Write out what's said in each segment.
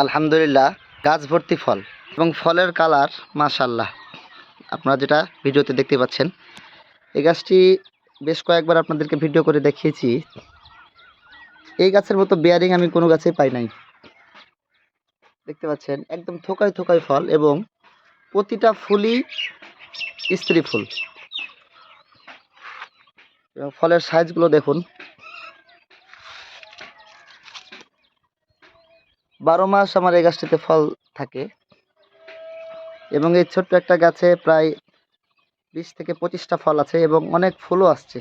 আলহামদুলিল্লাহ, গাছ ভর্তি ফল এবং ফলের কালার মাশাল্লাহ আপনারা যেটা ভিডিওতে দেখতে পাচ্ছেন, এই গাছটি বেশ কয়েকবার আপনাদেরকে ভিডিও করে দেখিয়েছি। এই গাছের মতো বেয়ারিং আমি কোনো গাছে পাই নাই। দেখতে পাচ্ছেন, একদম থোকায় থোকায় ফল এবং প্রতিটা ফুলই স্ত্রী ফুল। এবং ফলের সাইজগুলো দেখুন। বারো মাস আমার এই গাছটিতে ফল থাকে। এবং এই ছোট্ট একটা গাছে প্রায় বিশ থেকে পঁচিশটা ফল আছে এবং অনেক ফুলও আসছে।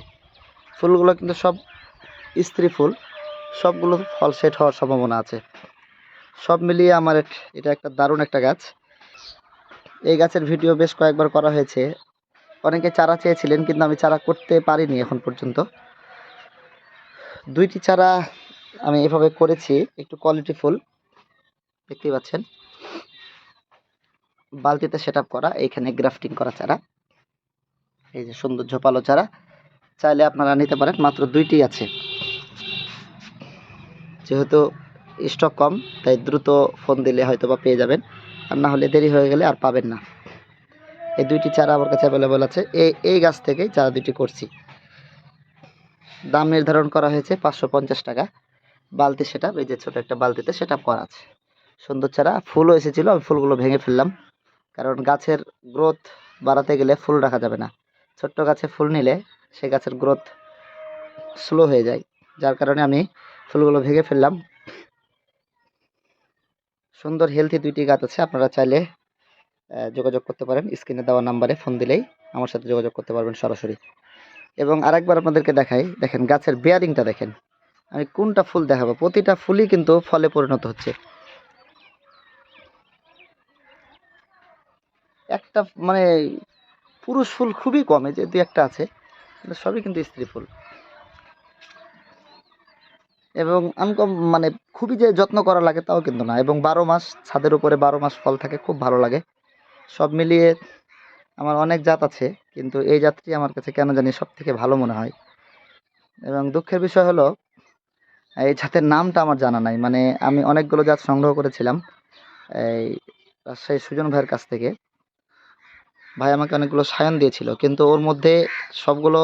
ফুলগুলো কিন্তু সব স্ত্রী ফুল। সবগুলো ফল সেট হওয়ার সম্ভাবনা আছে। সব মিলিয়ে আমার এটা একটা দারুণ একটা গাছ। এই গাছের ভিডিও বেশ কয়েকবার করা হয়েছে। অনেকে চারা চেয়েছিলেন, কিন্তু আমি চারা করতে পারিনি এখন পর্যন্ত। দুইটি চারা আমি এভাবে করেছি, একটু কোয়ালিটি ফুল। দেখতেই পাচ্ছেন। বালতিতে সেট করা, এইখানে গ্রাফটিং করা চারা। এই যে সুন্দর ঝোপালো চারা। চাইলে আপনারা নিতে পারেন, মাত্র দুইটি আছে। যেহেতু স্টক কম, তাই দ্রুত ফোন দিলে হয়তো বা পেয়ে যাবেন। আর না হলে দেরি হয়ে গেলে আর পাবেন না। এই দুইটি চারা আমার কাছে অ্যাভেলেবল আছে। এই এই গাছ থেকেই চারা দুইটি করছি। দাম নির্ধারণ করা হয়েছে পাঁচশো পঞ্চাশ টাকা। বালতি সেটা এই যে ছোটো একটা বালতিতে সেটা করা আছে। সুন্দর চারা। ফুলও এসেছিল, আমি ফুলগুলো ভেঙে ফেললাম। কারণ গাছের গ্রোথ বাড়াতে গেলে ফুল রাখা যাবে না। ছোট্ট গাছে ফুল নিলে সে গাছের গ্রোথ স্লো হয়ে যায়। যার কারণে আমি ফুলগুলো ভেঙে ফেললাম। সুন্দর হেলথি দুইটি গাছ আছে, আপনারা চাইলে যোগাযোগ করতে পারেন। স্ক্রিনে দেওয়া নাম্বারে ফোন দিলেই আমার সাথে যোগাযোগ করতে পারবেন সরাসরি। এবং আরেকবার আপনাদেরকে দেখাই, দেখেন গাছের বেয়ারিংটা দেখেন। আমি কোনটা ফুল দেখাবো? প্রতিটা ফুলই কিন্তু ফলে পরিণত হচ্ছে। একটা মানে পুরুষ ফুল খুবই কম, যে দুই একটা আছে সবই কিন্তু স্ত্রী ফুল। এবং আমি কম মানে খুবই যে যত্ন করা লাগে তাও কিন্তু না, এবং বারো মাস ছাদের উপরে বারো মাস ফল থাকে খুব ভালো লাগে। সব মিলিয়ে আমার অনেক জাত আছে, কিন্তু এই জাতটি আমার কাছে কেন জানি সব থেকে ভালো মনে হয়। এবং দুঃখের বিষয় হলো, এই জাতের নামটা আমার জানা নাই মানে আমি অনেকগুলো জাত সংগ্রহ করেছিলাম, এই রাজশাহী সুজন ভাইয়ের কাছ থেকে। ভাই আমাকে অনেকগুলো সায়ন দিয়েছিল, কিন্তু ওর মধ্যে সবগুলো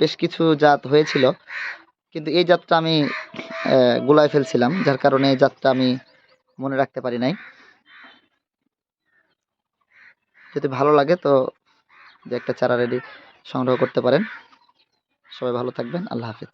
বেশ কিছু জাত হয়েছিল। কিন্তু এই জাতটা আমি গোলায় ফেলছিলাম, যার কারণে এই জাতটা আমি মনে রাখতে পারি নাই। যদি ভালো লাগে তো যে একটা চারা রেডি সংগ্রহ করতে পারেন। সবাই ভালো থাকবেন, আল্লাহ হাফিজ।